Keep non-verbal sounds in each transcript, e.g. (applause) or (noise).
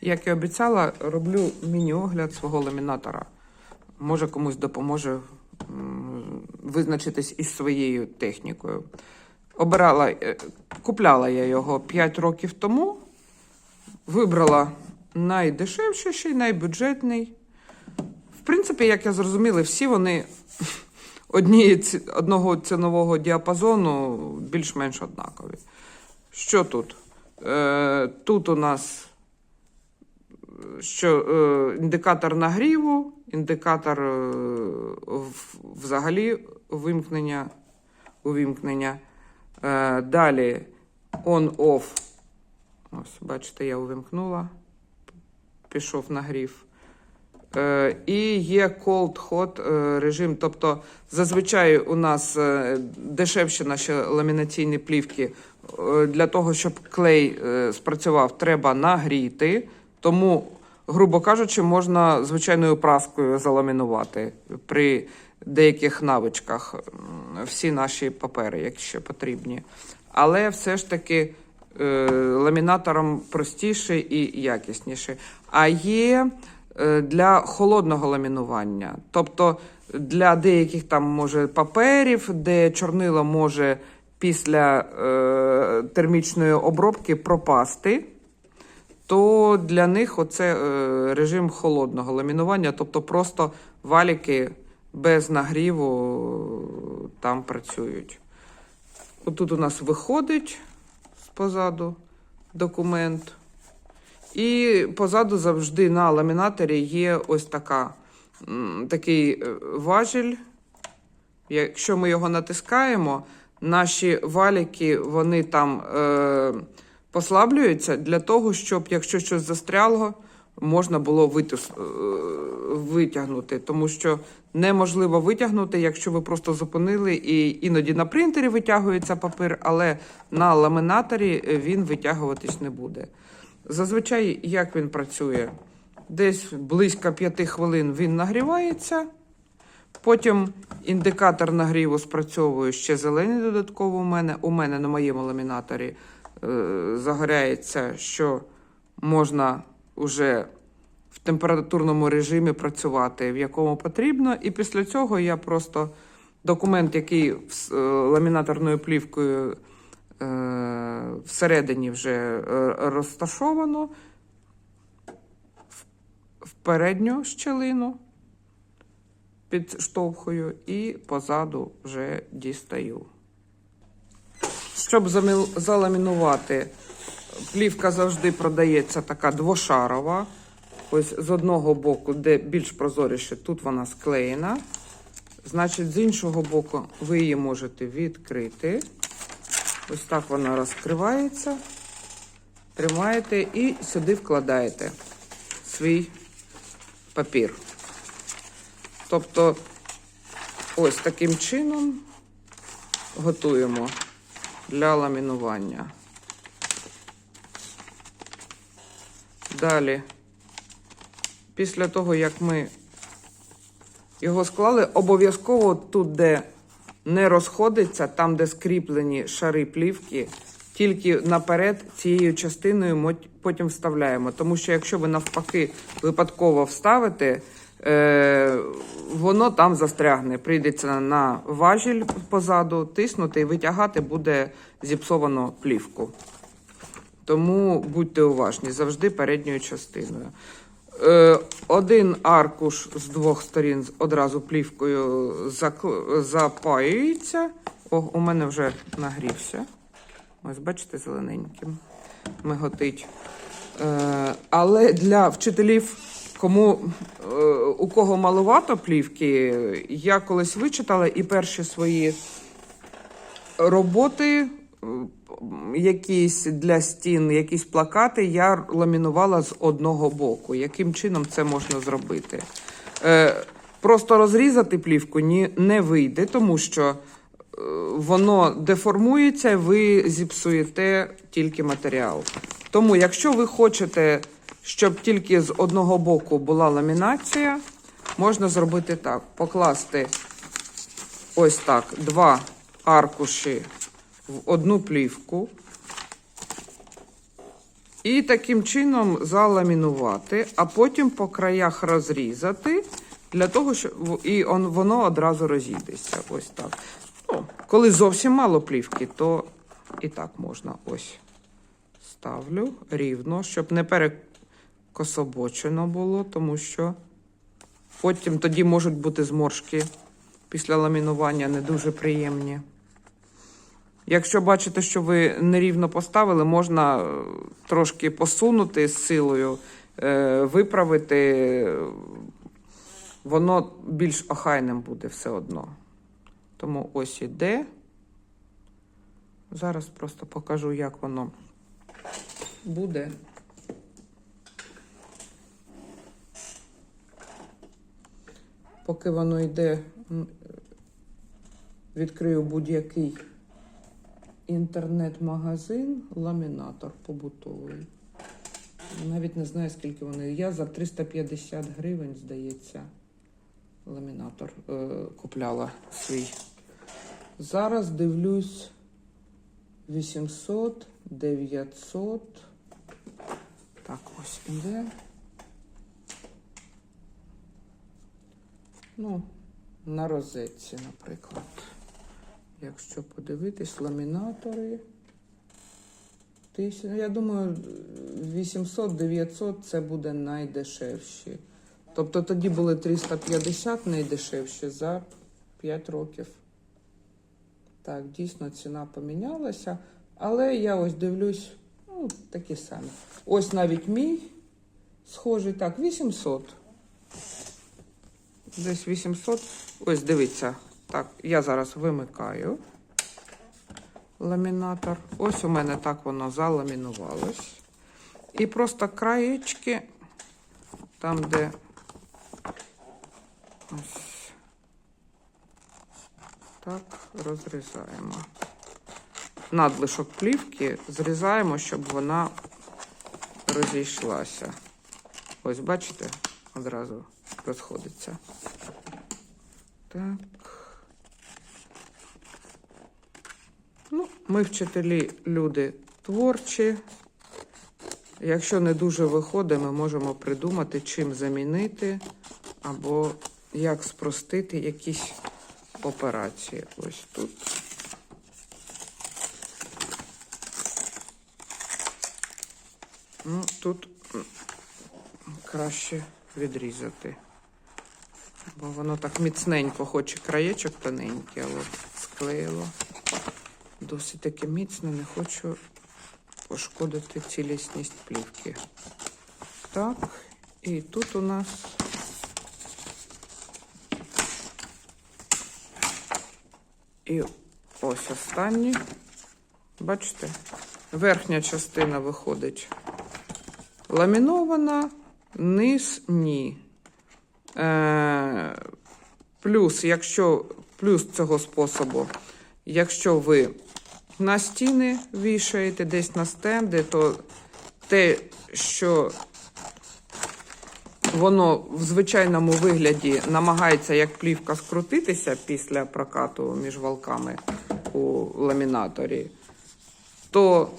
Як і обіцяла, роблю міні-огляд свого ламінатора. Може комусь допоможе визначитись із своєю технікою. Обирала, е, купляла я його 5 років тому. Вибрала найдешевший, найбюджетний. В принципі, як я зрозуміла, всі вони (laughs) одні, одного цінового діапазону більш-менш однакові. Що тут? Е, тут у нас що е, індикатор нагріву, індикатор е, взагалі вимкнення, увімкнення. Е, далі on-off. Ось, бачите, я увімкнула. Пішов нагрів. Е, і є cold-hot е, режим. Тобто, зазвичай у нас е, дешевші наші ламінаційні плівки. Е, для того, щоб клей спрацював, треба нагріти. Тому, грубо кажучи, можна звичайною праскою заламінувати при деяких навичках всі наші папери, якщо потрібні. Але все ж таки е, ламінатором простіше і якісніше. А є е, для холодного ламінування. Тобто для деяких там може паперів, де чорнило може після е, термічної обробки пропасти, то для них оце е, режим холодного ламінування, тобто просто валіки без нагріву е, там працюють. Отут у нас виходить позаду документ. І позаду завжди на ламінаторі є ось така, такий е, важіль. Якщо ми його натискаємо, наші валіки вони там е, послаблюються для того, щоб, якщо щось застряло, можна було витис, е, витягнути. Тому що неможливо витягнути, якщо ви просто зупинили, і іноді на принтері витягується папір, але на ламінаторі е, він витягуватись не буде. Зазвичай, як він працює? Десь близько 5 хвилин він нагрівається. Потім індикатор нагріву спрацьовує ще зелений додатково у мене. У мене на моєму ламінаторі загоряється, що можна вже в температурному режимі працювати, в якому потрібно. І після цього я просто документ, який з е, ламінаторною плівкою е, всередині вже е, розташовано в передню щелину підштовхую і позаду вже дістаю. Щоб заламінувати, плівка завжди продається така двошарова. Ось з одного боку, де більш прозоріше, тут вона склеєна. Значить, з іншого боку, ви її можете відкрити. Ось так вона розкривається. Тримаєте і сюди вкладаєте свій папір. Тобто, ось таким чином готуємо для ламінування. Далі, після того, як ми його склали, обов'язково тут, де не розходиться, там, де скріплені шари плівки, тільки наперед цією частиною мот- потім вставляємо. Тому що якщо ви навпаки випадково вставите, воно там застрягне. Прийдеться на важіль позаду, тиснути і витягати буде зіпсовано плівку. Тому будьте уважні завжди передньою частиною. Е, один аркуш з двох сторін одразу плівкою запаюється. О, у мене вже нагрівся. Ось, бачите, зелененьким миготить. Е, але для вчителів, кому е, у кого маловато плівки, я колись вичитала і перші свої роботи, якісь для стін, якісь плакати, я ламінувала з одного боку. Яким чином це можна зробити? Е, просто розрізати плівку не вийде, тому що е, воно деформується, ви зіпсуєте тільки матеріал. Тому, якщо ви хочете, щоб тільки з одного боку була ламінація, можна зробити так: покласти ось так два аркуші в одну плівку. І таким чином заламінувати, а потім по краях розрізати, для того, щоб і он, воно одразу розійдеться. Ось так. Ну, коли зовсім мало плівки, то і так можна. Ось ставлю рівно, щоб не перекособочено було, тому що потім тоді можуть бути зморшки після ламінування не дуже приємні. Якщо бачите, що ви нерівно поставили, можна е, трошки посунути з силою, е, виправити, воно більш охайним буде все одно. Тому ось іде. Зараз просто покажу, як воно буде. Поки воно йде, відкрию будь-який інтернет-магазин, ламінатор побутовий. Навіть не знаю, скільки вони. Я за 350 гривень, здається, ламінатор е, купляла свій. Зараз дивлюсь 800, 900. Так, ось іде. Ну, на розетці, наприклад. Якщо подивитись, ламінатори. Ну, я думаю, 800-900 це буде найдешевші. Тобто тоді були 350 найдешевші за 5 років. Так, дійсно ціна помінялася. Але я ось дивлюсь, ну, такі самі. Ось навіть мій схожий, так, 800. Десь 800. Ось дивіться. Так, я зараз вимикаю ламінатор. Ось у мене так воно заламінувалось. І просто краєчки, там, де ось так розрізаємо. Надлишок плівки зрізаємо, щоб вона розійшлася. Ось, бачите, одразу розходиться. Так. Ну, ми вчителі люди творчі. Якщо не дуже виходить, ми можемо придумати, чим замінити або як спростити якісь операції. Ось тут. Ну, тут краще відрізати. Бо воно так міцненько, хоч і краєчок тоненький, але склеїло. Досить таки міцно, не хочу пошкодити цілісність плівки. Так, і тут у нас і ось останній. Бачите, верхня частина виходить ламінована, низ ні. Е, плюс, якщо плюс цього способу, якщо ви на стіни вішаєте десь на стенди, то те, що воно в звичайному вигляді намагається як плівка скрутитися після прокату між валками у ламінаторі, то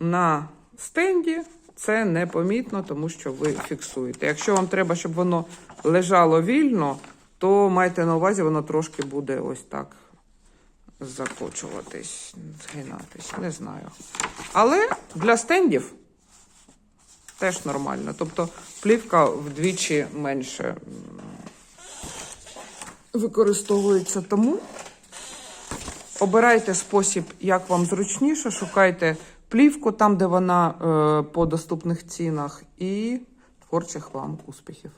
на стенді це непомітно, тому що ви фіксуєте. Якщо вам треба, щоб воно лежало вільно, то майте на увазі, воно трошки буде ось так закочуватись, згинатись. Не знаю. Але для стендів теж нормально. Тобто плівка вдвічі менше використовується тому. Обирайте спосіб, як вам зручніше, шукайте плівку там, де вона е, по доступних цінах, і творчих вам успіхів.